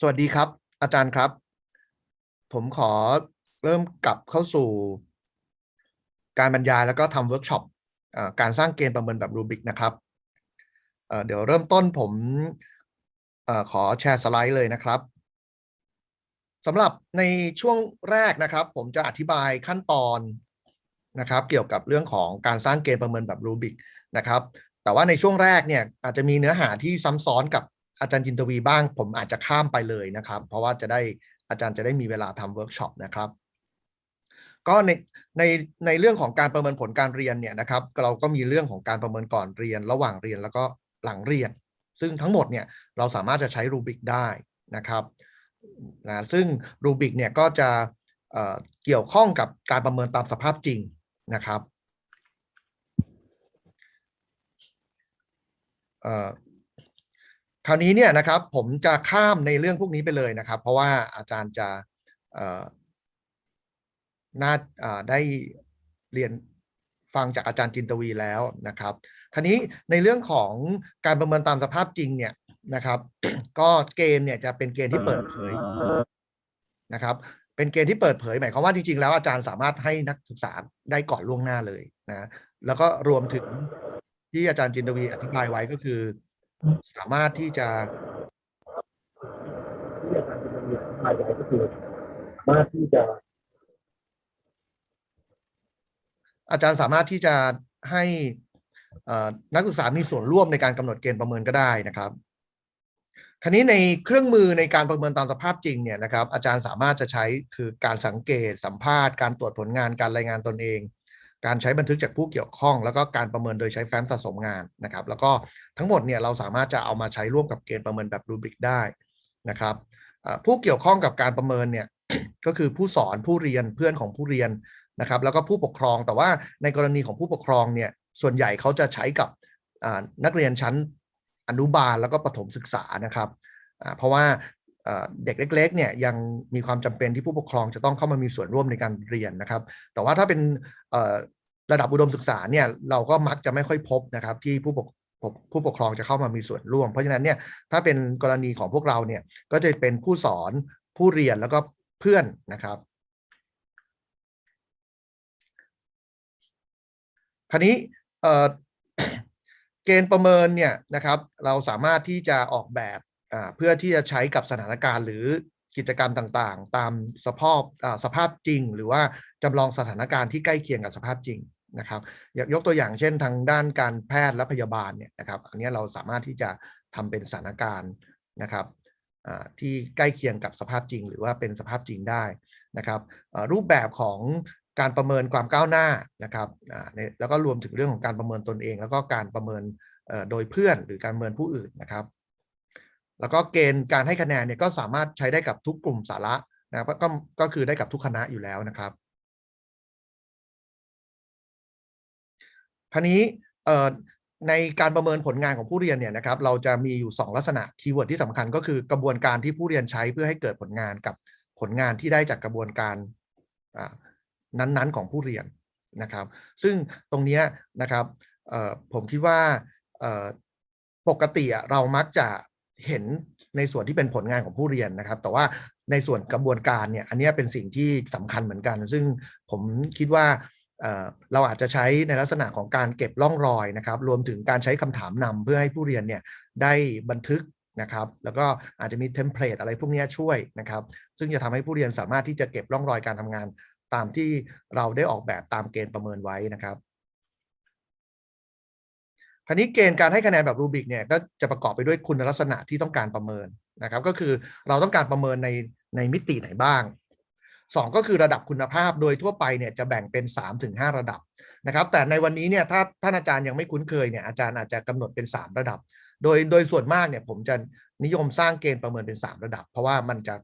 สวัสดีครับ อาจารย์ครับ ผมขอเริ่มกลับเข้าสู่ การบรรยายแล้วก็ทำเวิร์กช็อปการสร้างเกณฑ์ประเมินแบบรูบิกนะครับเเดี๋ยวเริ่มต้นผมอขอแชร์สไลด์เลยนะครับสำหรับในช่วงแรกนะครับ ผมจะอธิบายขั้นตอนนะครับ เกี่ยวกับเรื่องของการสร้างเกณฑ์ประเมินแบบรูบิกนะครับ แต่ว่าในช่วงแรกเนี่ยอาจจะมีเนื้อหาที่ซ้ำซ้อนกับ อาจารย์จินตวีบ้าง ผมอาจจะข้ามไปเลยนะครับ เพราะว่าจะได้อาจารย์จะได้มีเวลาทำเวิร์กช็อปนะครับ ก็ในในในเรื่องของการประเมินผลการเรียนเนี่ยนะครับ เราก็มีเรื่องของการประเมินก่อนเรียน ระหว่างเรียนแล้วก็หลังเรียน ซึ่งทั้งหมดเนี่ยเราสามารถจะใช้รูบิกได้นะครับนะซึ่งรูบิกเนี่ยก็จะเเกี่ยวข้องกับการประเมินตามสภาพจริงนะครับเอ่อ คราวนี้เนี่ยนะครับผมจะข้ามในเรื่องพวกนี้ไปเลยนะครับ เพราะว่าอาจารย์จะน่าอ่าได้เรียนฟังจากอาจารย์จินตวีแล้วนะครับ คราวนี้ในเรื่องของการประเมินตามสภาพจริงเนี่ยนะครับ ก็เกณฑ์เนี่ยจะเป็นเกณฑ์ที่เปิดเผยนะครับ เป็นเกณฑ์ที่เปิดเผยหมายความว่าจริงๆแล้วอาจารย์สามารถให้นักศึกษาได้ก่อนล่วงหน้าเลยนะแล้วก็รวมถึงที่อาจารย์จินตวีอธิบายไว้ก็คือ สามารถที่จะที่อาจารย์จินตวีอธิบายไว้ก็คือสามารถที่จะ อาจารย์สามารถที่จะให้นักศึกษามีส่วนร่วมในการกำหนดเกณฑ์ประเมินก็ได้นะครับคราวนี้ในเครื่องมือในการประเมินตามสภาพจริงเนี่ยนะครับอาจารย์สามารถจะใช้คือการสังเกตสัมภาษณ์การตรวจผลงานการรายงานตนเอง การใช้บันทึกจากผู้เกี่ยวข้อง แล้วก็การประเมินโดยใช้แฟ้มสะสมงานนะครับ แล้วก็ทั้งหมดเนี่ยเราสามารถจะเอามาใช้ร่วมกับเกณฑ์ประเมินแบบรูบิกได้นะครับผู้เกี่ยวข้องกับการประเมินเนี่ยก็คือผู้สอนผู้เรียนเพื่อนของผู้เรียนนะครับ แล้วก็ผู้ปกครองแต่ว่าในกรณีของผู้ปกครองเนี่ยส่วนใหญ่เขาจะใช้กับนักเรียนชั้นอนุบาลแล้วก็ประถมศึกษานะครับเพราะว่า เด็กเล็กๆเนี่ยยังมีความจำเป็นที่ผู้ปกครองจะต้องเข้ามามีส่วนร่วมในการเรียนนะครับ แต่ว่าถ้าเป็นระดับอุดมศึกษาเนี่ยเราก็มักจะไม่ค่อยพบนะครับที่ผู้ปกผู้ปกครองจะเข้ามามีส่วนร่วม เพราะฉะนั้นเนี่ยถ้าเป็นกรณีของพวกเราเนี่ยก็จะเป็นผู้สอนผู้เรียนแล้วก็เพื่อนนะครับ คราวนี้เเกณฑ์ประเมินเนี่ยนะครับ เราสามารถที่จะออกแบบ เพื่อที่จะใช้กับสถานการณ์หรือกิจกรรมต่างๆ ตามสภาพสภาพจริง หรือว่าจำลองสถานการณ์ที่ใกล้เคียงกับสภาพจริงนะครับยกยกตัวอย่างเช่นทางด้านการแพทย์และพยาบาลเนี่ยนะครับ อันนี้เราสามารถที่จะทำเป็นสถานการณ์นะครับที่ใกล้เคียงกับสภาพจริง หรือว่าเป็นสภาพจริงได้นะครับรูปแบบของการประเมินความก้าวหน้านะครับแล้วก็รวมถึงเรื่องของการประเมินตนเอง แล้วก็การประเมินโดยเพื่อนหรือการประเมินผู้อื่นนะครับ แล้วก็เกณฑ์การให้คะแนนเนี่ยก็สามารถใช้ได้กับทุกกลุ่มสาระนะครับก็ก็คือได้กับทุกคณะอยู่แล้วนะครับคราวนี้เอ่อในการประเมินผลงานของผู้เรียนเนี่ยนะครับ เราจะมีอยู่ 2 ลักษณะคีย์เวิร์ดที่สำคัญก็คือกระบวนการที่ผู้เรียนใช้เพื่อให้เกิดผลงานกับผลงานที่ได้จากกระบวนการอ่านั้นๆ ของผู้เรียนนะครับ ซึ่งตรงเนี้ยนะครับเอ่อผมคิดว่าเอ่อปกติเรามักจะ เห็นในส่วนที่เป็นผลงานของผู้เรียนนะครับ แต่ว่าในส่วนกระบวนการเนี่ยอันนี้เป็นสิ่งที่สำคัญเหมือนกัน ซึ่งผมคิดว่าเอ่อเราอาจจะใช้ในลักษณะของการเก็บร่องรอยนะครับ รวมถึงการใช้คำถามนำเพื่อให้ผู้เรียนเนี่ยได้บันทึกนะครับ แล้วก็อาจจะมีเทมเพลตอะไรพวกนี้ช่วยนะครับ ซึ่งจะทำให้ผู้เรียนสามารถที่จะเก็บร่องรอยการทำงานตามที่เราได้ออกแบบตามเกณฑ์ประเมินไว้นะครับ คราวนี้เกณฑ์การให้คะแนนแบบรูบิกเนี่ยก็จะประกอบไปด้วยคุณลักษณะที่ต้องการประเมินนะครับ ก็คือเราต้องการประเมินในในมิติไหนบ้างสองก็คือระดับคุณภาพโดยทั่วไปเนี่ยจะแบ่งเป็น3-5ถึงระดับนะครับ แต่ในวันนี้เนี่ยถ้าท่านอาจารย์ยังไม่คุ้นเคยเนี่ยอาจารย์อาจจะกำหนดเป็น 3 ระดับ โดยโดยส่วนมากเนี่ยผมจะนิยมสร้างเกณฑ์ประเมินเป็น 3 ระดับ เพราะว่ามันจะ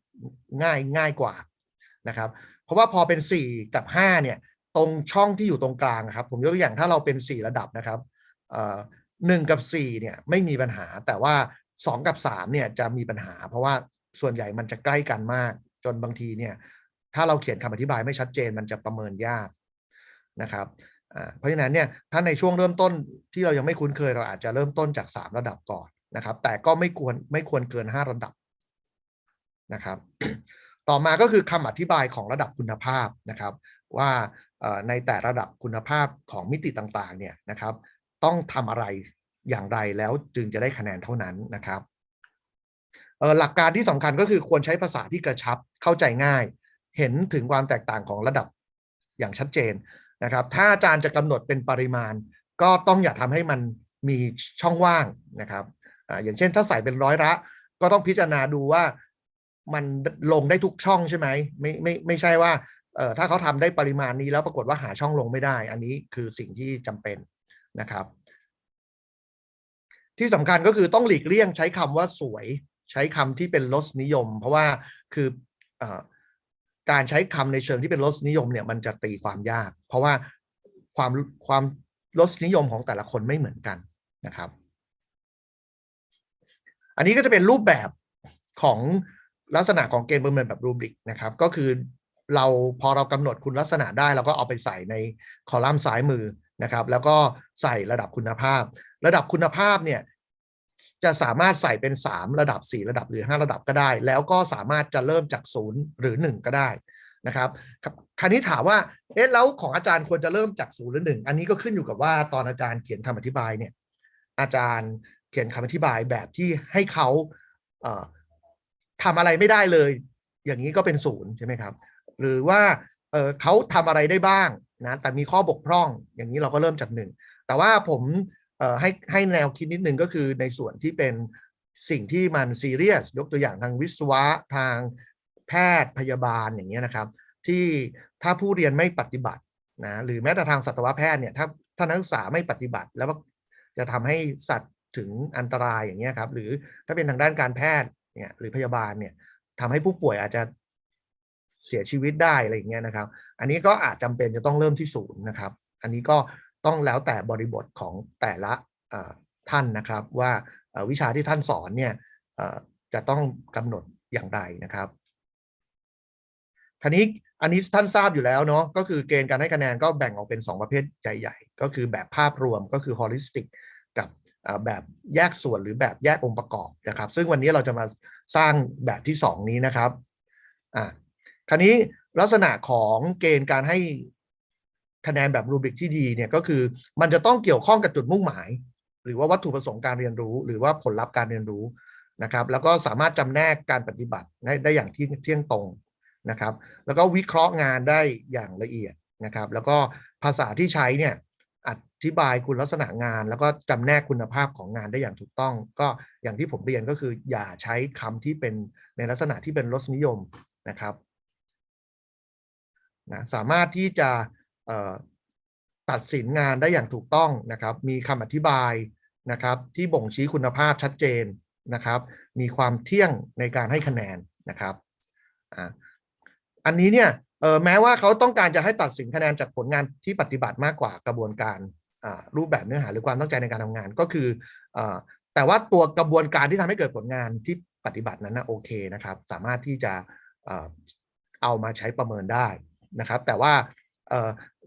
ง่ายง่ายกว่านะครับ เพราะว่าพอเป็น 4 กับ 5 เนี่ยตรงช่องที่อยู่ตรงกลางครับ ผมยกตัวอย่างถ้าเราเป็น 4 ระดับนะครับ หนึ่งกับ4เนี่ยไม่มีปัญหาแต่ว่า2กับ3เนี่ยจะมีปัญหา เพราะว่าส่วนใหญ่มันจะใกล้กันมาก จนบางทีเนี่ยถ้าเราเขียนคำอธิบายไม่ชัดเจนมันจะประเมินยากนะครับเพราะฉะนั้นเนี่ยถ้าในช่วงเริ่มต้นที่เรายังไม่คุ้นเคยเราอาจจะเริ่มต้นจาก 3 ระดับก่อนนะครับ แต่ก็ไม่ควรไม่ควรเกิน 5 ระดับนะครับ ต่อมาก็คือคำอธิบายของระดับคุณภาพนะครับ ว่าในแต่ระดับคุณภาพของมิติต่างๆเนี่ยนะครับ ต้องทำอะไรอย่างไรแล้วจึงจะได้คะแนนเท่านั้นนะครับหลักการที่สำคัญก็คือควรใช้ภาษาที่กระชับเข้าใจง่าย เห็นถึงความแตกต่างของระดับอย่างชัดเจนนะครับ ถ้าอาจารย์จะกำหนดเป็นปริมาณ ก็ต้องอย่าทำให้มันมีช่องว่างนะครับออย่างเช่นถ้าใส่เป็นร้อยละ ก็ต้องพิจารณาดูว่ามันลงได้ทุกช่องใช่ไหมไม่ไม่ไม่ใช่ว่าเออถ้าเขาทำได้ปริมาณนี้แล้วปรากฏว่าหาช่องลงไม่ได้ อันนี้คือสิ่งที่จำเป็น นะครับ ที่สำคัญก็คือต้องหลีกเลี่ยงใช้คำว่าสวย ใช้คำที่เป็นรสนิยม เพราะว่าคืออการใช้คำในเชิงที่เป็นรสนิยมเนี่ยมันจะตีความยาก เพราะว่าความความรสนิยมของแต่ละคนไม่เหมือนกันนะครับ อันนี้ก็จะเป็นรูปแบบของลักษณะของเกณฑ์ประเมินแบบรูบริกนะครับ ก็คือเราพอเรากำหนดคุณลักษณะได้เราก็เอาไปใส่ในคอลัมน์ซ้ายมือ นะครับ แล้วก็ใส่ระดับคุณภาพ ระดับคุณภาพเนี่ยจะสามารถใส่เป็น 3 ระดับ 4 ระดับหรือ 5 ระดับก็ได้ แล้วก็สามารถจะเริ่มจาก 0 หรือ 1 ก็ได้นะครับครับคราวนี้ถามว่าเอ๊ะแล้วของอาจารย์ควรจะเริ่มจาก0หรือ1อันนี้ก็ขึ้นอยู่กับว่าตอนอาจารย์เขียนคำอธิบายเนี่ยอาจารย์เขียนคำอธิบายแบบที่ให้เขาเอ่อทำอะไรไม่ได้เลย อย่างนี้ก็เป็นศูนย์ใช่ไหมครับ หรือว่าเเขาทำอะไรได้บ้าง นะแต่มีข้อบกพร่องอย่างนี้เราก็เริ่มจากหนึ่งแต่ว่าผมให้ให้แนวคิดนิดนึงก็คือในส่วนที่เป็นสิ่งที่มันซีเรียสยกตัวอย่างทางวิศวะทางแพทย์พยาบาลอย่างเงี้ยนะครับ ที่ถ้าผู้เรียนไม่ปฏิบัตินะหรือแม้แต่ทางสัตวแพทย์เนี่ยถ้าถ้านักศึกษาไม่ปฏิบัติ แล้วจะทำให้สัตว์ถึงอันตรายอย่างเงี้ยครับหรือถ้าเป็นทางด้านการแพทย์เนี่ยหรือพยาบาลเนี่ยทำให้ผู้ป่วยอาจจะ เสียชีวิตได้อะไรอย่างเงี้ยนะครับ อันนี้ก็อาจจำเป็นจะต้องเริ่มที่ศูนย์นะครับ อันนี้ก็ต้องแล้วแต่บริบทของแต่ละท่านนะครับว่าวิชาที่ท่านสอนเนี่ยจะต้องกำหนดอย่างไรนะครับคราวนี้อันนี้ท่านทราบอยู่แล้วเนาะก็คือเกณฑ์การให้คะแนนก็แบ่งออกเป็น 2 ประเภทใหญ่ๆ ก็คือแบบภาพรวมก็คือ holistic กับแบบแยกส่วนหรือแบบแยกองค์ประกอบนะครับ ซึ่งวันนี้เราจะมาสร้างแบบที่ 2 นี้นะครับอ่า คราวนี้ลักษณะของเกณฑ์การให้คะแนนแบบรูบิกที่ดีเนี่ยก็คือมันจะต้องเกี่ยวข้องกับจุดมุ่งหมาย หรือว่าวัตถุประสงค์การเรียนรู้ หรือว่าผลลัพธ์การเรียนรู้นะครับ แล้วก็สามารถจำแนกการปฏิบัติได้ได้อย่างที่เที่ยงตรงนะครับ แล้วก็วิเคราะห์งานได้อย่างละเอียดนะครับ แล้วก็ภาษาที่ใช้เนี่ยอธิบายคุณลักษณะงาน แล้วก็จำแนกคุณภาพของงานได้อย่างถูกต้อง ก็อย่างที่ผมเรียนก็คืออย่าใช้คำที่เป็นในลักษณะที่เป็นรสนิยมนะครับ นะสามารถที่จะตัดสินงานได้อย่างถูกต้องนะครับ มีคำอธิบายนะครับ ที่บ่งชี้คุณภาพชัดเจนนะครับ มีความเที่ยงในการให้คะแนนนะครับอันนี้เนี่ยแม้ว่าเขาต้องการจะให้ตัดสินคะแนนจากผลงานที่ปฏิบัติมากกว่ากระบวนการรูปแบบเนื้อหาหรือความตั้งใจในการทำงานก็คืออแต่ว่าตัวกระบวนการที่ทำให้เกิดผลงานที่ปฏิบัตินั้นนะโอเคนะครับ สามารถที่จะเอามาใช้ประเมินได้ นะครับ แต่ว่า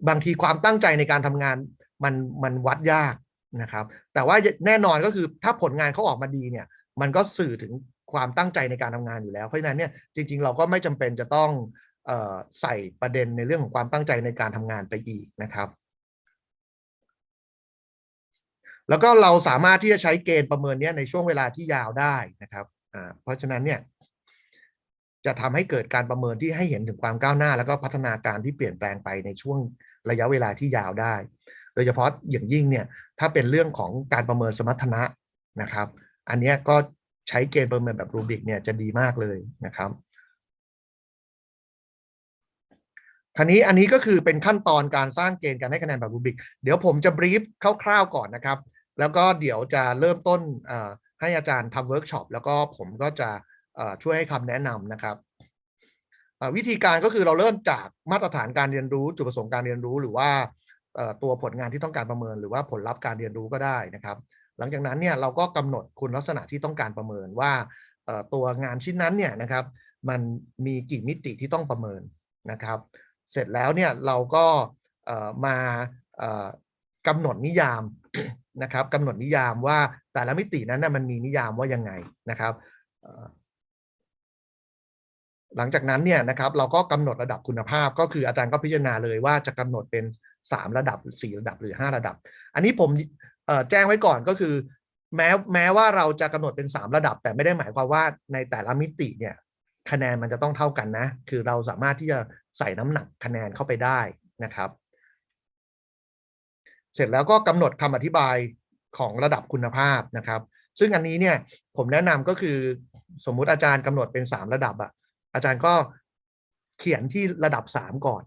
บางทีความตั้งใจในการทำงานมันมันวัดยากนะครับ แต่ว่าแน่นอนก็คือถ้าผลงานเขาออกมาดีเนี่ย มันก็สื่อถึงความตั้งใจในการทำงานอยู่แล้ว เพราะฉะนั้นเนี่ยจริง ๆ เราก็ไม่จำเป็นจะต้องออใส่ประเด็นในเรื่องของความตั้งใจในการทำงานไปอีกนะครับ แล้วก็เราสามารถที่จะใช้เกณฑ์ประเมินเนี้ยในช่วงเวลาที่ยาวได้นะครับเพราะฉะนั้นเนี่ย จะทำให้เกิดการประเมินที่ให้เห็นถึงความก้าวหน้า แล้วก็พัฒนาการที่เปลี่ยนแปลงไปในช่วงระยะเวลาที่ยาวได้ โดยเฉพาะอย่างยิ่งเนี่ยถ้าเป็นเรื่องของการประเมินสมรรถนะนะครับ อันนี้ก็ใช้เกณฑ์ประเมินแบบรูบิกเนี่ยจะดีมากเลยนะครับคราวนี้อันนี้ก็คือเป็นขั้นตอนการสร้างเกณฑ์การให้คะแนนแบบรูบิก เดี๋ยวผมจะบรีฟคร่าวๆก่อนนะครับ แล้วก็เดี๋ยวจะเริ่มต้นให้อาจารย์ทำเวิร์กช็อปแล้วก็ผมก็จะ ช่วยให้คำแนะนำนะครับวิธีการก็คือเราเริ่มจากมาตรฐานการเรียนรู้จุดประสงค์การเรียนรู้ หรือว่าตัวผลงานที่ต้องการประเมิน หรือว่าผลลัพธ์การเรียนรู้ก็ได้นะครับ หลังจากนั้นเนี่ยเราก็กำหนดคุณลักษณะที่ต้องการประเมินว่าตัวงานชิ้นนั้นเนี่ยนะครับ มันมีกี่มิติที่ต้องประเมินนะครับ เสร็จแล้วเนี่ยเราก็มากำหนดนิยามนะครับกำหนดนิยามว่าแต่ละมิตินั้นนะมันมีนิยามว่ายังไงนะครับ หลังจากนั้นเนี่ยนะครับเราก็กำหนดระดับคุณภาพก็คืออาจารย์ก็พิจารณาเลยว่าจะกำหนดเป็น 3 ระดับหรือ4ระดับหรือ 5 ระดับ อันนี้ผมแจ้งไว้ก่อนก็คือ แม้แม้ว่าเราจะกำหนดเป็น 3 ระดับ แต่ไม่ได้หมายความว่าในแต่ละมิติเนี่ยคะแนนมันจะต้องเท่ากันนะ คือเราสามารถที่จะใส่น้ำหนักคะแนนเข้าไปได้นะครับ เสร็จแล้วก็กำหนดคำอธิบายของระดับคุณภาพนะครับ ซึ่งอันนี้เนี่ยผมแนะนำก็คือสมมุติอาจารย์กำหนดเป็นสามระดับอะ อาจารย์ก็เขียนที่ระดับสามก่อน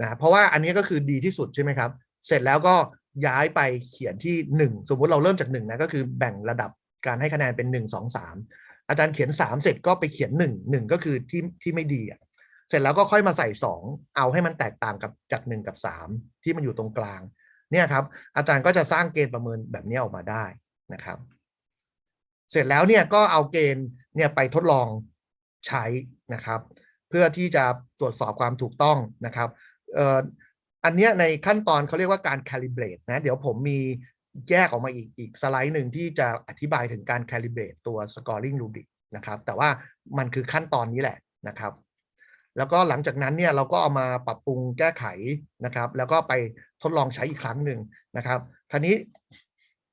นะเพราะว่าอันนี้ก็คือดีที่สุดใช่ไหมครับ เสร็จแล้วก็ย้ายไปเขียนที่หนึ่งสมมติเราเริ่มจากหนึ่งนะก็คือแบ่งระดับการให้คะแนนเป็นหนึ่งสองสามอาจารย์เขียนสามเสร็จก็ไปเขียนหนึ่งหนึ่งก็คือที่ที่ไม่ดีอะเสร็จแล้วก็ค่อยมาใส่สองเอาให้มันแตกต่างกับจากหนึ่งกับสามที่มันอยู่ตรงกลางเนี่ยครับ อาจารย์ก็จะสร้างเกณฑ์ประเมินแบบนี้ออกมาได้นะครับ เสร็จแล้วเนี่ยก็เอาเกณฑ์เนี่ยไปทดลอง ใช้นะครับ เพื่อที่จะตรวจสอบความถูกต้องนะครับอันเนี้ยในขั้นตอนเขาเรียกว่าการ calibrate นะ เดี๋ยวผมมีแยกออกมาอีกอีกสไลด์หนึ่งที่จะอธิบายถึงการ calibrate ตัว scoring rubric นะครับ แต่ว่ามันคือขั้นตอนนี้แหละนะครับ แล้วก็หลังจากนั้นเนี่ยเราก็เอามาปรับปรุงแก้ไขนะครับ แล้วก็ไปทดลองใช้อีกครั้งหนึ่งนะครับคราวนี้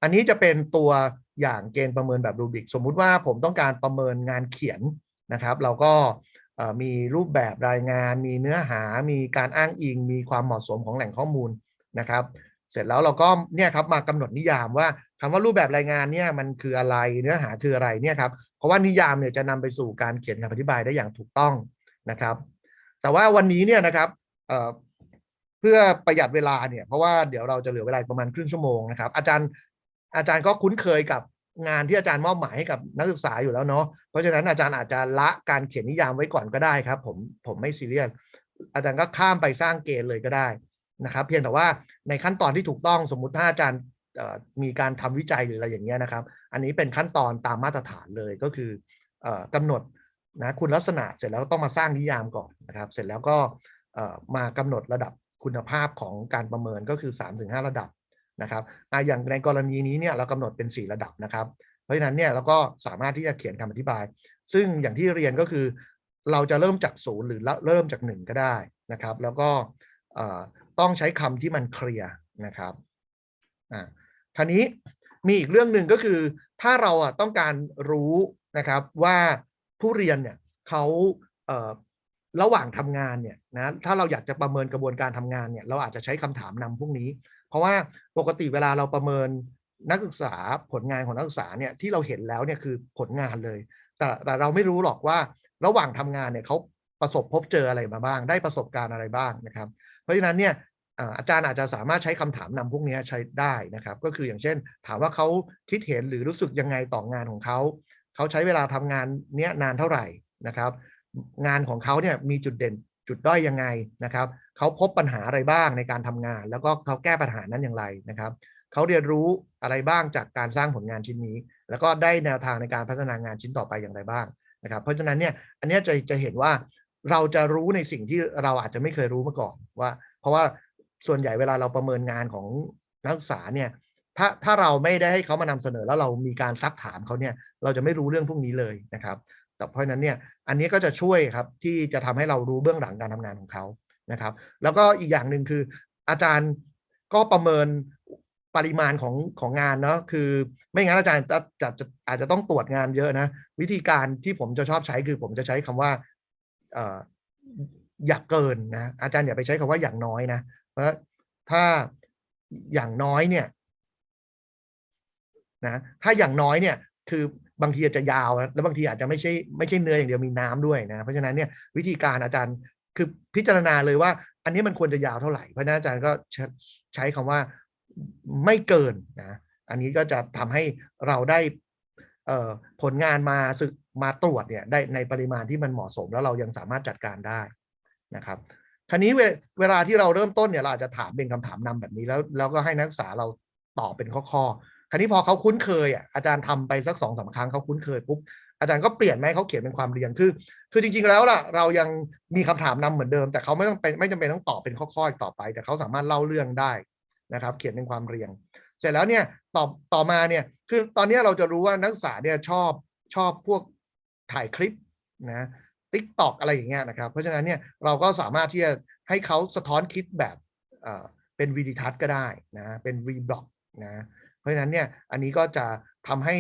อันนี้จะเป็นตัวอย่างเกณฑ์ประเมินแบบรูบิกสมมุติว่าผมต้องการประเมินงานเขียน นะครับ เราก็มีรูปแบบรายงาน มีเนื้อหา มีการอ้างอิง มีความเหมาะสมของแหล่งข้อมูลนะครับ เสร็จแล้วเราก็เนี่ยครับมากำหนดนิยามว่าคำว่ารูปแบบรายงานเนี่ยมันคืออะไรเนื้อหาคืออะไรเนี่ยครับเพราะว่านิยามเนี่ยจะนำไปสู่การเขียนคำอธิบายได้อย่างถูกต้องนะครับ แต่ว่าวันนี้เนี่ยนะครับเเพื่อประหยัดเวลาเนี่ยเพราะว่าเดี๋ยวเราจะเหลือเวลาประมาณครึ่งชั่วโมงนะครับ อาจารย์อาจารย์ก็คุ้นเคยกับ งานที่อาจารย์มอบหมายให้กับนักศึกษาอยู่แล้วเนาะเพราะฉะนั้นอาจารย์อาจจะละการเขียนนิยามไว้ก่อนก็ได้ครับ ผมผมไม่ซีเรียสอาจารย์ก็ข้ามไปสร้างเกณฑ์เลยก็ได้นะครับ เพียงแต่ว่าในขั้นตอนที่ถูกต้องสมมุติถ้าอาจารย์มีการทำวิจัยหรืออะไรอย่างเงี้ยนะครับ อันนี้เป็นขั้นตอนตามมาตรฐานเลยก็คืออ่อกำหนดนะคุณลักษณะเสร็จแล้วต้องมาสร้างนิยามก่อนนะครับ เสร็จแล้วก็มากำหนดระดับคุณภาพของการประเมินก็คือ 3-5 ระดับ นะครับอะอย่างในกรณีนี้เนี่ยเรากำหนดเป็น 4 ระดับนะครับ เพราะฉะนั้นเนี่ยเราก็สามารถที่จะเขียนคำอธิบาย ซึ่งอย่างที่เรียนก็คือ เราจะเริ่มจากศูนย์หรือเริ่มจากหนึ่งก็ได้นะครับ แล้วก็ต้องใช้คำที่มันเคลียร์นะครับอ่าคราวนี้มีอีกเรื่องหนึ่งก็คือ ถ้าเราอะต้องการรู้นะครับว่าผู้เรียนเนี่ยเขาเระหว่างทำงานเนี่ยนะถ้าเราอยากจะประเมินกระบวนการทำงานเนี่ยเราอาจจะใช้คำถามนำพวกนี้ เพราะว่าปกติเวลาเราประเมินนักศึกษาผลงานของนักศึกษาเนี่ยที่เราเห็นแล้วเนี่ยคือผลงานเลย แต่แต่เราไม่รู้หรอกว่าระหว่างทำงานเนี่ยเขาประสบพบเจออะไรมาบ้าง ได้ประสบการณ์อะไรบ้างนะครับ เพราะฉะนั้นเนี่ยอาจารย์อาจจะสามารถใช้คำถามนำพวกนี้ใช้ได้นะครับ ก็คืออย่างเช่น ถามว่าเขาคิดเห็นหรือรู้สึกยังไงต่องานของเขาเขาใช้เวลาทำงานเนี้ยนานเท่าไหร่นะครับ งานของเขาเนี่ยมีจุดเด่น จุดด้อยยังไงนะครับเขาพบปัญหาอะไรบ้างในการทำงาน แล้วก็เขาแก้ปัญหานั้นอย่างไรนะครับเขาเรียนรู้อะไรบ้างจากการสร้างผลงานชิ้นนี้ แล้วก็ได้แนวทางในการพัฒนางานชิ้นต่อไปอย่างไรบ้างนะครับเพราะฉะนั้นเนี่ยอันนี้จะจะเห็นว่าเราจะรู้ในสิ่งที่เราอาจจะไม่เคยรู้มาก่อนว่า เพราะว่าส่วนใหญ่เวลาเราประเมินงานของนักศึกษาเนี่ยถ้าถ้าเราไม่ได้ให้เขามานำเสนอแล้วเรามีการซักถามเขาเนี่ยเราจะไม่รู้เรื่องพวกนี้เลยนะครับ แต่เพราะนั้นเนี่ยอันนี้ก็จะช่วยครับที่จะทำให้เรารู้เบื้องหลังการทำงานของเขานะครับ แล้วก็อีกอย่างหนึ่งคืออาจารย์ก็ประเมินปริมาณของของงานเนาะคือไม่งั้นอาจารย์จะจะจะอาจจะต้องตรวจงานเยอะนะ วิธีการที่ผมจะชอบใช้คือผมจะใช้คำว่าเอ่ออย่าเกินนะอาจารย์อย่าไปใช้คำว่าอย่างน้อยนะ เพราะถ้าอย่างน้อยเนี่ยนะถ้าอย่างน้อยเนี่ยคือ บางทีอาจจะยาวแล้วบางทีอาจจะไม่ใช่ไม่ใช่เนื้ออย่างเดียวมีน้ำด้วยนะเพราะฉะนั้นเนี่ยวิธีการอาจารย์คือพิจารณาเลยว่า อันนี้มันควรจะยาวเท่าไหร่เพราะฉะนั้นอาจารย์ก็ใช้ใช้คำว่าไม่เกินนะอันนี้ก็จะทำให้เราได้เผลงานมาสึกมาตรวจเนี่ยได้ในปริมาณที่มันเหมาะสมแล้วเรายังสามารถจัดการได้นะครับคราวนี้เวลาที่เราเริ่มต้นเนี่ยเราอาจจะถามเป็นคำถามนำแบบนี้แล้วแล้วก็ให้นักศึกษาเราตอบเป็นข้อๆ คราวนี้พอเขาคุ้นเคยอะอาจารย์ทำไปสักสองสามครั้งเขาคุ้นเคยปุ๊บอาจารย์ก็เปลี่ยนไหมเขาเขียนเป็นความเรียงคือ คือจริงๆแล้วล่ะ เรายังมีคำถามนำเหมือนเดิม แต่เขาไม่ต้องเป็นไม่จำเป็นต้องตอบเป็นข้อๆอีกต่อไป แต่เขาสามารถเล่าเรื่องได้นะครับ เขียนเป็นความเรียง เสร็จแล้วเนี่ยต่อต่อมาเนี่ยคือตอนนี้เราจะรู้ว่านักศึกษาเนี่ยชอบชอบพวกถ่ายคลิปนะติ๊กตอกอะไรอย่างเงี้ยนะครับ เพราะฉะนั้นเนี่ยเราก็สามารถที่จะให้เขาสะท้อนคิดแบบเอ่อเป็นวีดิทัศน์ก็ได้นะเป็นวีบล็อกนะ เพราะฉะนั้นเนี่ยอันนี้ก็จะทำให้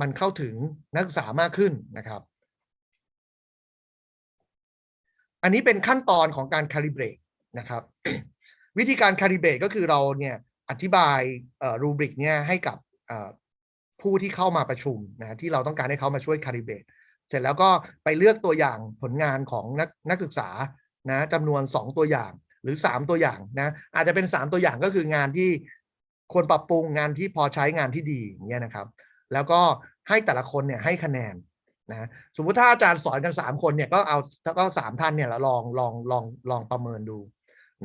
มันเข้าถึงนักศึกษามากขึ้นนะครับ อันนี้เป็นขั้นตอนของการ calibrate นะครับ วิธีการ calibrate ก็คือเราเนี่ยอธิบายรูบริกเนี่ยให้กับผู้ที่เข้ามาประชุมนะที่เราต้องการให้เขามาช่วย calibrate เสร็จแล้วก็ไปเลือกตัวอย่างผลงานของนักนักศึกษานะจำนวน 2 ตัวอย่างหรือ 3 ตัวอย่างนะอาจจะเป็น 3 ตัวอย่างก็คืองานที่ ควรปรับปรุงงานที่พอใช้งานที่ดีอย่างเงี้ยนะครับ แล้วก็ให้แต่ละคนเนี่ยให้คะแนนนะสมมุติถ้าอาจารย์สอนกัน 3 คนเนี่ยก็เอาถ้าก็สามท่านเนี่ยลองลองลองลองประเมินดู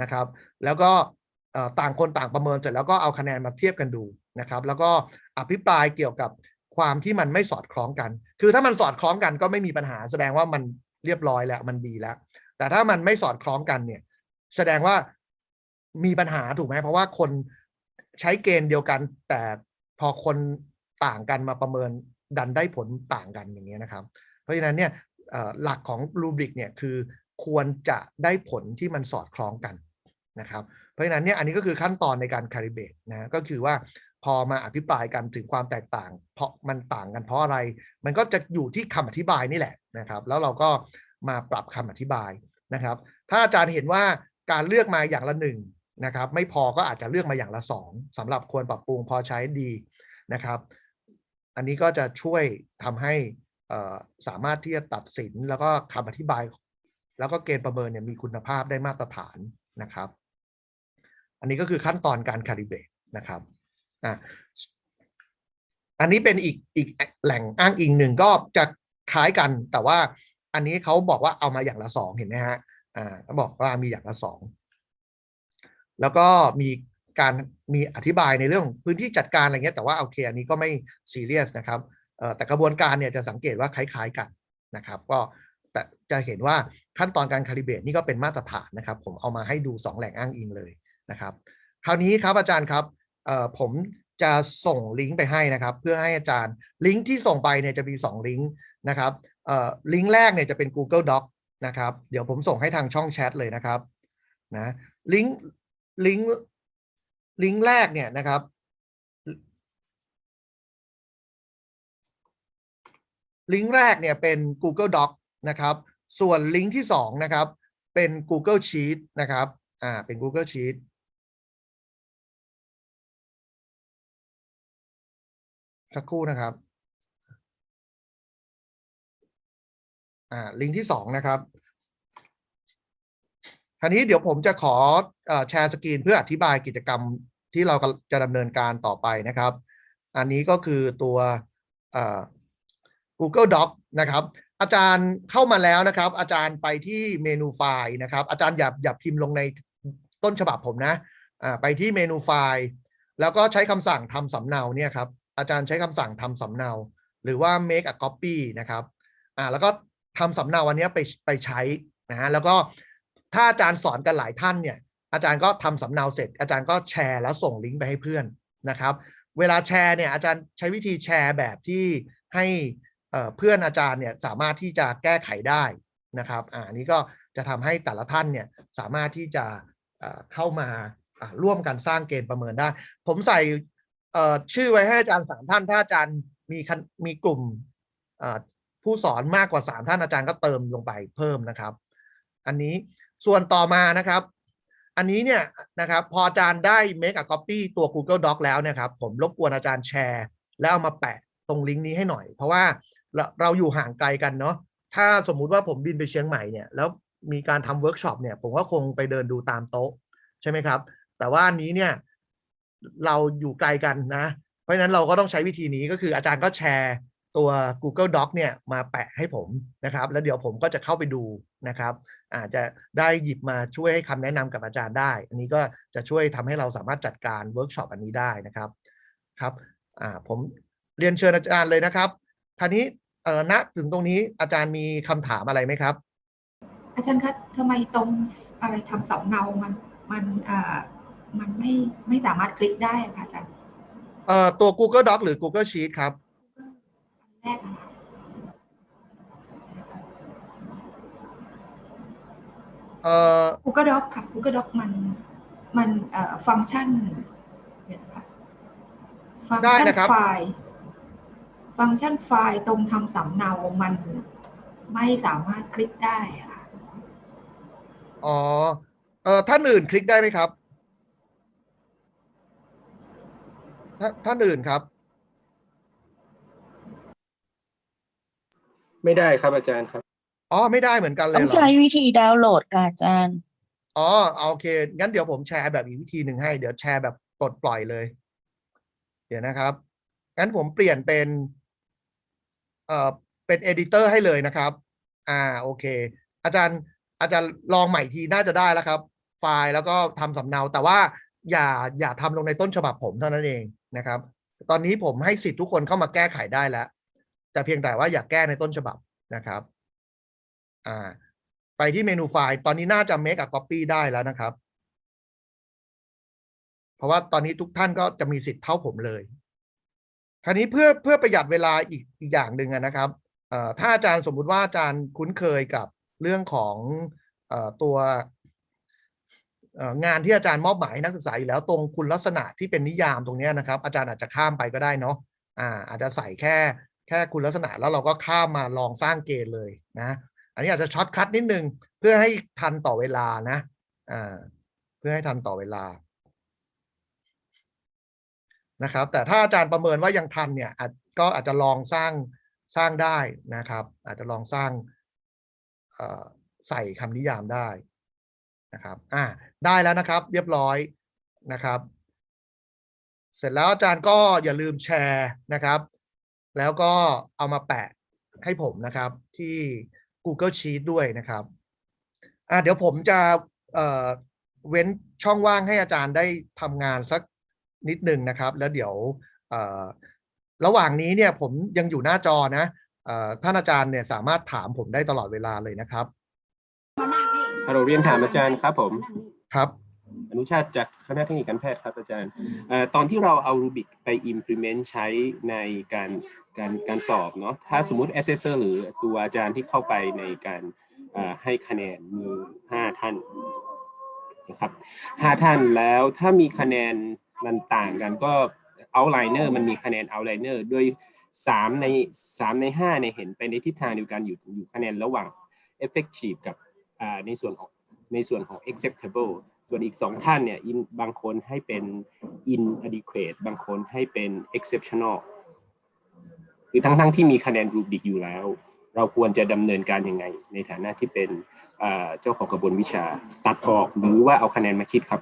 นะครับ แล้วก็ต่างคนต่างประเมินเสร็จแล้วก็เอาคะแนนมาเทียบกันดูนะครับ แล้วก็อภิปรายเกี่ยวกับความที่มันไม่สอดคล้องกัน คือถ้ามันสอดคล้องกันก็ไม่มีปัญหาแสดงว่ามันเรียบร้อยแล้วมันดีแล้ว แต่ถ้ามันไม่สอดคล้องกันเนี่ย แสดงว่ามีปัญหาถูกไหมเพราะว่าคน ใช้เกณฑ์เดียวกัน แต่พอคนต่างกันมาประเมินดันได้ผลต่างกันอย่างเงี้ยนะครับ เพราะฉะนั้นเนี่ยหลักของรูบริกเนี่ยคือควรจะได้ผลที่มันสอดคล้องกันนะครับเพราะฉะนั้นเนี่ยอันนี้ก็คือขั้นตอนในการคาลิเบตนะก็คือว่าพอมาอภิปรายกันถึงความแตกต่าง เพราะมันต่างกันเพราะอะไร มันก็จะอยู่ที่คำอธิบายนี่แหละนะครับ แล้วเราก็มาปรับคำอธิบายนะครับ ถ้าอาจารย์เห็นว่าการเลือกมาอย่างละหนึ่ง นะครับ ไม่พอก็อาจจะเลือกมาอย่างละสองสำหรับควรปรับปรุงพอใช้ดีนะครับ อันนี้ก็จะช่วยทำให้สามารถที่จะตัดสินแล้วก็คำอธิบาย แล้วก็เกณฑ์ประเมินเนี่ยมีคุณภาพได้มาตรฐานนะครับ อันนี้ก็คือขั้นตอนการคาลิเบรตนะครับอะอันนี้เป็นอีกอีกแหล่งอ้างอิงหนึ่งก็จะคล้ายกัน แต่ว่าอันนี้เขาบอกว่าเอามาอย่างละสองเห็นไหมฮะอ่าเขาบอกว่ามีอย่างละสอง แล้วก็มีการมีอธิบายในเรื่องพื้นที่จัดการอะไรเงี้ยแต่ว่าโอเคอันนี้ก็ไม่ซีเรียสนะครับแต่กระบวนการเนี่ยจะสังเกตว่าคล้าย ๆกันนะครับ ก็แต่จะเห็นว่าขั้นตอนการคาลิเบรตนี่ก็เป็นมาตรฐานนะครับ ผมเอามาให้ดูสองแหล่งอ้างอิงเลยนะครับ คราวนี้ครับอาจารย์ครับผมจะส่งลิงก์ไปให้นะครับ เพื่อให้อาจารย์ลิงก์ที่ส่งไปเนี่ยจะมี 2 ลิงก์นะครับลิงก์แรกเนี่ยจะเป็น Google Doc นะครับ เดี๋ยวผมส่งให้ทางช่องแชทเลยนะครับนะลิงก์ ลิงก์ลิงก์แรกเนี่ยนะครับ ลิงก์แรกเนี่ยเป็น Google Doc นะครับ ส่วนลิงก์ที่สองนะครับ เป็น Google Sheet นะครับ อ่า เป็น Google Sheet สักครู่นะครับ อ่า ลิงก์ที่สองนะครับ คราวนี้เดี๋ยวผมจะขออแชร์สกรีนเพื่ออธิบายกิจกรรมที่เราจะดำเนินการต่อไปนะครับ อันนี้ก็คือตัว Google Doc นะครับ อาจารย์เข้ามาแล้วนะครับ อาจารย์ไปที่เมนูไฟล์นะครับ อาจารย์อย่าอย่าพิมพ์ลงในต้นฉบับผมนะไปที่เมนูไฟล์ แล้วก็ใช้คำสั่งทำสำเนาเนี่ยครับ อาจารย์ใช้คำสั่งทำสำเนา หรือว่า make a copy นะครับ แล้วก็ทำสำเนาอันนี้ไปไปใช้นะแล้วก็ ถ้าอาจารย์สอนกันหลายท่านเนี่ย อาจารย์ก็ทำสำเนาเสร็จ อาจารย์ก็แชร์แล้วส่งลิงก์ไปให้เพื่อนนะครับ เวลาแชร์เนี่ยอาจารย์ใช้วิธีแชร์แบบที่ให้เพื่อนอาจารย์เนี่ยสามารถที่จะแก้ไขได้นะครับอ่าอันนี้ก็จะทำให้แต่ละท่านเนี่ยสามารถที่จะเข้ามาร่วมกันสร้างเกณฑ์ประเมินได้ ผมใส่ชื่อไว้ให้อาจารย์สามท่าน ถ้าอาจารย์มีมีกลุ่มผู้สอนมากกว่าสามท่านอาจารย์ก็เติมลงไปเพิ่มนะครับ อันนี้ ส่วนต่อมานะครับ อันนี้เนี่ยนะครับพออาจารย์ได้ make a copy ตัว Google Doc แล้วเนะครับ ผมรบกวนอาจารย์แชร์ แล้วเอามาแปะตรงลิงก์นี้ให้หน่อย เพราะว่าเราเราอยู่ห่างไกลกันเนาะถ้าสมมุติว่าผมบินไปเชียงใหม่เนี่ยแล้วมีการทำเวิร์กช็อปเนี่ยผมก็คงไปเดินดูตามโต๊ะใช่ไหมครับ แต่ว่าอันนี้เนี่ยเราอยู่ไกลกันนะ เพราะฉะนั้นเราก็ต้องใช้วิธีนี้ก็คืออาจารย์ก็แชร์ตัว Google Doc เนี่ยมาแปะให้ผมนะครับ แล้วเดี๋ยวผมก็จะเข้าไปดู นะครับ อาจจะได้หยิบมาช่วยให้คำแนะนำกับอาจารย์ได้ อันนี้ก็จะช่วยทำให้เราสามารถจัดการเวิร์กช็อปอันนี้ได้นะครับครับอ่าผมเรียนเชิญอาจารย์เลยนะครับคราวนี้เอ่อณถึงตรงนี้อาจารย์มีคำถามอะไรไหมครับ อาจารย์คะทำไมตรงอะไรทำสำเนามันมันอ่ามันไม่ไม่สามารถคลิกได้อะค่ะอาจารย์เอ่อตัว Google Doc หรือ Google Sheet ครับอันแรกอะค่ะ เอ่อ Google Doc ค่ะ Google Doc มันมันเอ่อฟังก์ชันเดี๋ยวนะคะฟังก์ได้ชันนะครับ ไฟล์ฟังก์ชันไฟล์ตรงทำสำเนามันไม่สามารถคลิกได้อะค่ะ อ๋อ เอ่อ ท่านอื่นคลิกได้ไหมครับท่านท่านอื่นครับ ไม่ได้ครับอาจารย์ครับ อ๋อไม่ได้เหมือนกันเลยต้องเหรอ ใช้วิธีดาวน์โหลดค่ะอาจารย์ อ๋อเอาโอเค งั้นเดี๋ยวผมแชร์แบบอีกวิธีหนึ่งให้ เดี๋ยวแชร์แบบปลดปล่อยเลย เดี๋ยวนะครับ งั้นผมเปลี่ยนเป็น เอ่อ เป็นเอดิเตอร์ให้เลยนะครับ อ่า โอเค อาจารย์ อาจารย์ลองใหม่ทีน่าจะได้แล้วครับ ไฟล์แล้วก็ทำสำเนา แต่ว่าอย่า อย่าทำลงในต้นฉบับผมเท่านั้นเองนะครับ ตอนนี้ผมให้สิทธิ์ทุกคนเข้ามาแก้ไขได้แล้ว แต่เพียงแต่ว่าอย่าแก้ในต้นฉบับนะครับ อ่า ไปที่เมนูไฟล์ ตอนนี้น่าจะ make a copy ได้แล้วนะครับ เพราะว่าตอนนี้ทุกท่านก็จะมีสิทธิ์เท่าผมเลย คราวนี้เพื่อเพื่อประหยัดเวลาอีกอีกอย่างหนึ่งนะครับเอ่อถ้าอาจารย์สมมุติว่าอาจารย์คุ้นเคยกับเรื่องของอตัวงานที่อาจารย์มอบหมายนักศึกษาอยู่แล้วตรงคุณลักษณะที่เป็นนิยามตรงนี้นะครับ อาจารย์อาจจะข้ามไปก็ได้เนาะอ่าอาจจะใส่แค่แค่คุณลักษณะแล้วเราก็ข้ามมาลองสร้างเกณฑ์เลยนะ อันนี้อาจจะช็อตคัทนิดนึง เพื่อให้ทันต่อเวลานะอ่าเพื่อให้ทันต่อเวลานะครับ แต่ถ้าอาจารย์ประเมินว่ายังทันเนี่ยอาจก็อาจจะลองสร้างสร้างได้นะครับ อาจจะลองสร้างใส่คำนิยามได้นะครับ อ่า ได้แล้วนะครับ เรียบร้อยนะครับ เสร็จแล้วอาจารย์ก็อย่าลืมแชร์นะครับ แล้วก็เอามาแปะให้ผมนะครับที่ Google Sheet ด้วยนะครับอ่าเดี๋ยวผมจะเอ่อเว้นช่องว่างให้อาจารย์ได้ทำงานสักนิดหนึ่งนะครับ แล้วเดี๋ยวเอ่อระหว่างนี้เนี่ยผมยังอยู่หน้าจอนะเอ่อท่านอาจารย์เนี่ยสามารถถามผมได้ตลอดเวลาเลยนะครับฮัลโหลเรียนถามอาจารย์ครับผมครับ อนุชาติจากคณะเทคนิคการแพทย์ครับอาจารย์ตอนที่เราเอา Rubik ไป implement ใช้ในการการการสอบเนาะถ้าสมมุติ assessor หรือตัวอาจารย์ที่เข้าไปในการให้คะแนนมีห้าท่านนะครับห้าท่านแล้วถ้ามีคะแนนมันต่างกันก็ outliner มันมีคะแนน outliner โดยสามในสามในห้าเนี่ยเห็นไปในทิศทางเดียวกันอยู่อยู่คะแนนระหว่าง effective กับในส่วนของในส่วนของ acceptable ส่วนอีกสองท่านเนี่ยบางคนให้เป็น inadequate บางคนให้เป็น exceptional คือทั้งๆทที่มีคะแนนรูบิกอยู่แล้ว เราควรจะดำเนินการยังไง ในฐานะที่เป็นเจ้าของกระบวนวิชาตัดออกหรือว่าเอาคะแนนมาคิดครับ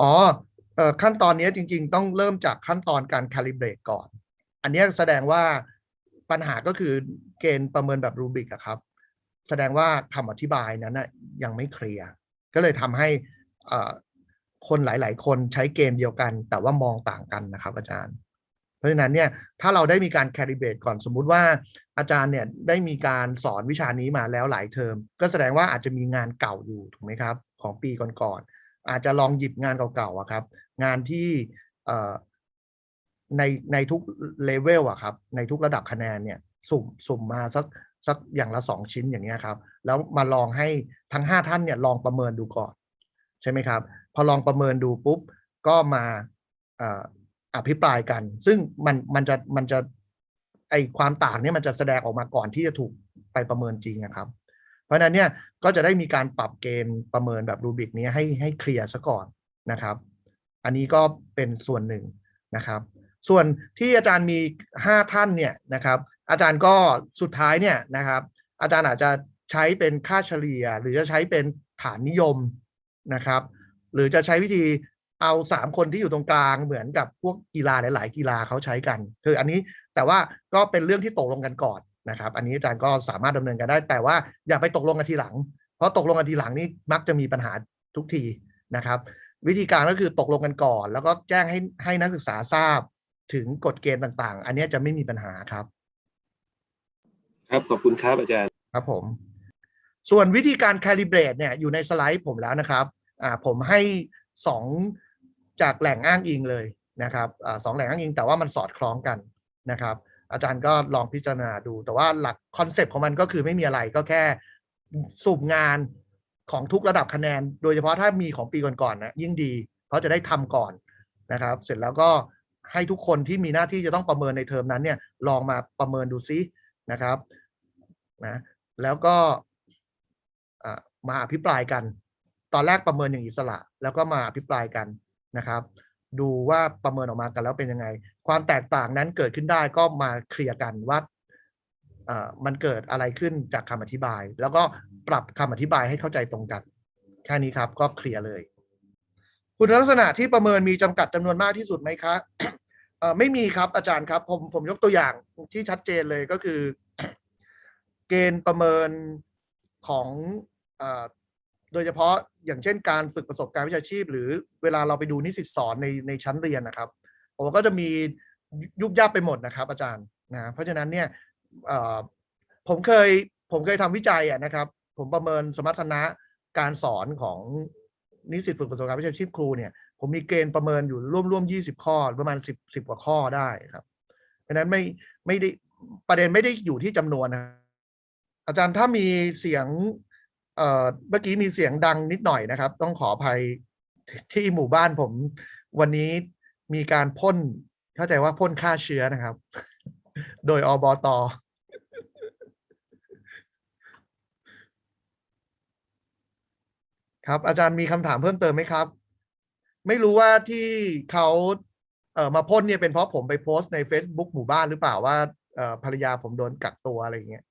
อ๋อขั้นตอนนี้จริง ๆ ต้องเริ่มจากขั้นตอนการ calibrate ก่อน อันนี้แสดงว่าปัญหาก็คือเกณฑ์ประเมินแบบรูบิกอะครับ แสดงว่าคำอธิบายนั้นนะยังไม่เคลียร์ ก็เลยทำให้คนหลาย ๆ คนใช้เกณฑ์เดียวกัน แต่ว่ามองต่างกันนะครับ อาจารย์ เพราะฉะนั้นเนี่ยถ้าเราได้มีการ calibrate ก่อนสมมุติว่าอาจารย์เนี่ยได้มีการสอนวิชานี้มาแล้วหลายเทอม ก็แสดงว่าอาจจะมีงานเก่าอยู่ถูกไหมครับ ของปีก่อนๆอาจจะลองหยิบงานเก่าๆอะครับ งานที่ในในทุกเลเวลอะครับ ในทุกระดับคะแนนเนี่ย สุ่มสุ่มมาสัก สักอย่างละสองชิ้นอย่างเงี้ยครับ แล้วมาลองให้ทั้งห้าท่านเนี่ยลองประเมินดูก่อนใช่ไหมครับ พอลองประเมินดูปุ๊บก็มาอภิปรายกัน ซึ่งมันมันจะมันจะไอความต่างเนี่ยมันจะแสดงออกมาก่อนที่จะถูกไปประเมินจริงนะครับ เพราะฉะนั้นเนี่ยก็จะได้มีการปรับเกณฑ์ประเมินแบบรูบิกนี้ให้ให้เคลียร์ซะก่อนนะครับ อันนี้ก็เป็นส่วนหนึ่งนะครับ ส่วนที่อาจารย์มี 5 ท่านเนี่ยนะครับ อาจารย์ก็สุดท้ายเนี่ยนะครับ อาจารย์อาจจะใช้เป็นค่าเฉลี่ย หรือจะใช้เป็นฐานนิยมนะครับ หรือจะใช้วิธีเอาสามคนที่อยู่ตรงกลางเหมือนกับพวกกีฬาหลาย ๆ กีฬาเขาใช้กัน คืออันนี้แต่ว่าก็เป็นเรื่องที่ตกลงกันก่อนนะครับ อันนี้อาจารย์ก็สามารถดำเนินกันได้ แต่ว่าอย่าไปตกลงกันทีหลัง เพราะตกลงกันทีหลังนี่มักจะมีปัญหาทุกทีนะครับ วิธีการก็คือตกลงกันก่อน แล้วก็แจ้งให้ให้นักศึกษาทราบถึงกฎเกณฑ์ต่าง ๆ อันนี้จะไม่มีปัญหาครับ ครับขอบคุณครับอาจารย์ครับผม ส่วนวิธีการ calibrate เนี่ยอยู่ในสไลด์ผมแล้วนะครับอ่าผมให้สองจากแหล่งอ้างอิงเลยนะครับอ่าสองแหล่งอ้างอิงแต่ว่ามันสอดคล้องกันนะครับ อาจารย์ก็ลองพิจารณาดู แต่ว่าหลักคอนเซปต์ของมันก็คือไม่มีอะไรก็แค่สุ่มงานของทุกระดับคะแนน โดยเฉพาะถ้ามีของปีก่อนๆนะยิ่งดี เพราะจะได้ทำก่อนนะครับ เสร็จแล้วก็ให้ทุกคนที่มีหน้าที่จะต้องประเมินในเทอมนั้นเนี่ยลองมาประเมินดูซิ นะครับนะแล้วก็มาอภิปรายกัน ตอนแรกประเมินอย่างอิสระ แล้วก็มาอภิปรายกันนะครับ ดูว่าประเมินออกมากันแล้วเป็นยังไง ความแตกต่างนั้นเกิดขึ้นได้ก็มาเคลียร์กันว่ามันเกิดอะไรขึ้นจากคำอธิบาย แล้วก็ปรับคำอธิบายให้เข้าใจตรงกัน แค่นี้ครับก็เคลียร์เลย คุณลักษณะที่ประเมินมีจำกัดจำนวนมากที่สุดไหมคะ เอ่อไม่มีครับอาจารย์ครับ ผมผมยกตัวอย่างที่ชัดเจนเลยก็คือ เกณฑ์ประเมินของเอ่อโดยเฉพาะอย่างเช่นการฝึกประสบการณ์วิชาชีพ หรือเวลาเราไปดูนิสิตสอนในในชั้นเรียนนะครับผมก็จะมียุบยับไปหมดนะครับ อาจารย์นะเพราะฉะนั้นเนี่ยเอ่อผมเคยผมเคยทำวิจัยอะนะครับ ผมประเมินสมรรถนะการสอนของนิสิตฝึกประสบการณ์วิชาชีพครูเนี่ย ผมมีเกณฑ์ประเมินอยู่ร่วมร่วมยี่สิบข้อประมาณสิบสิบกว่าข้อได้ครับ เพราะฉะนั้นไม่ไม่ได้ประเด็นไม่ได้อยู่ที่จำนวนนะอาจารย์ถ้ามีเสียงเอ่อเมื่อกี้มีเสียงดังนิดหน่อยนะครับ ต้องขออภัยที่หมู่บ้านผมวันนี้มีการพ่นเข้าใจว่าพ่นฆ่าเชื้อนะครับ โดยอบตครับ อาจารย์มีคำถามเพิ่มเติมไหมครับ ไม่รู้ว่าที่เขาเอ่อมาพ่นเนี่ยเป็นเพราะผมไปโพสต์ใน Facebook หมู่บ้านหรือเปล่าว่าเอ่อภรรยาผมโดนกักตัวอะไรอย่างเงี้ย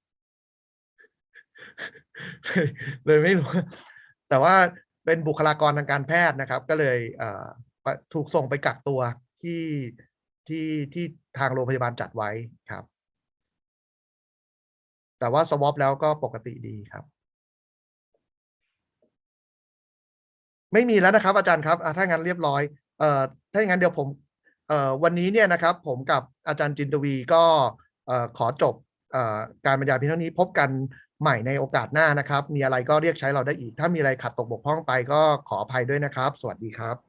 เลยไม่รู้ แต่ว่าเป็นบุคลากรทางการแพทย์นะครับ ก็เลยเอ่อถูกส่งไปกักตัวที่ที่ที่ทางโรงพยาบาลจัดไว้ครับ แต่ว่าสวอปแล้วก็ปกติดีครับ ไม่มีแล้วนะครับ อาจารย์ครับถ้างั้นเรียบร้อยเอ่อถ้าอย่างนั้นเดี๋ยวผมเอ่อวันนี้เนี่ยนะครับ ผมกับอาจารย์จินตวีก็เอ่อขอจบเอ่อการบรรยายเพียงเท่านี้พบกันใหม่ในโอกาสหน้านะครับ มีอะไรก็เรียกใช้เราได้อีก ถ้ามีอะไรขัดตกบกพร่องไปก็ขออภัยด้วยนะครับ สวัสดีครับ